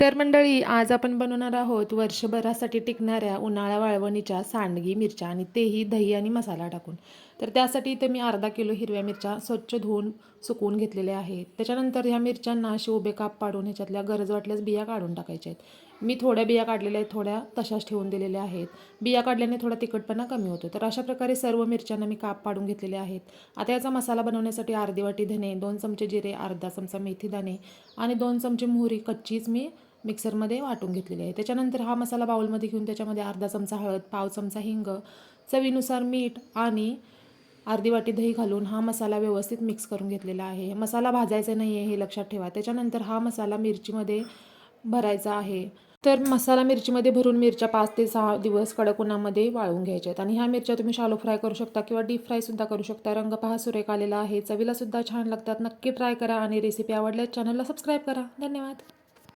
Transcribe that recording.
तर मंडळी आज आपण बनवणार आहोत वर्षभरासाठी टिकणाऱ्या उन्हाळ्या वाळवणीच्या सांडगी मिरच्या आणि तेही दही आणि मसाला टाकून. तर त्यासाठी इथे मी अर्धा किलो हिरव्या मिरच्या स्वच्छ धुवून सुकवून घेतलेल्या आहेत. त्याच्यानंतर ह्या मिरच्यांना असे उभे काप पाडून ह्याच्यातल्या गरज वाटल्यास बिया काढून टाकायच्या आहेत. मी थोड्या बिया काढलेल्या आहेत थोड्या तशाच ठेवून दिलेल्या आहेत. बिया काढल्याने थोडा तिखटपणा कमी होतो. तर अशा प्रकारे सर्व मिरच्यांना मी काप पाडून घेतलेले आहेत. आता याचा मसाला बनवण्यासाठी अर्धी वाटी धने दोन चमचे जिरे अर्धा चमचा मेथी दाणे आणि दोन चमचे मोहरी कच्चीच मी मिक्सरमध्ये वाटून घेतलेली आहे. त्याच्यानंतर हा मसाला बाउलमध्ये घेऊन त्याच्यामध्ये अर्धा चमचा हळद पाव चमचा हिंग चवीनुसार मीठ आणि अर्धी वाटी दही घालून हा मसाला व्यवस्थित मिक्स करून घेतलेला आहे. मसाला भाजायचा नाही आहे हे लक्षात ठेवा. त्याच्यानंतर हा मसाला मिरचीमध्ये भरायचा आहे. तर मसाला मिरचीमध्ये भरून मिरच्या पाच ते सहा दिवस कडक उन्हामध्ये वाळवून घ्यायच्या आहेत. आणि ह्या मिरच्या तुम्ही शालो फ्राय करू शकता किंवा डीप फ्रायसुद्धा करू शकता. रंग पहा सुरेख आलेला आहे. चवीलासुद्धा छान लागतात. नक्की ट्राय करा आणि रेसिपी आवडल्यास चॅनलला सबस्क्राईब करा. धन्यवाद.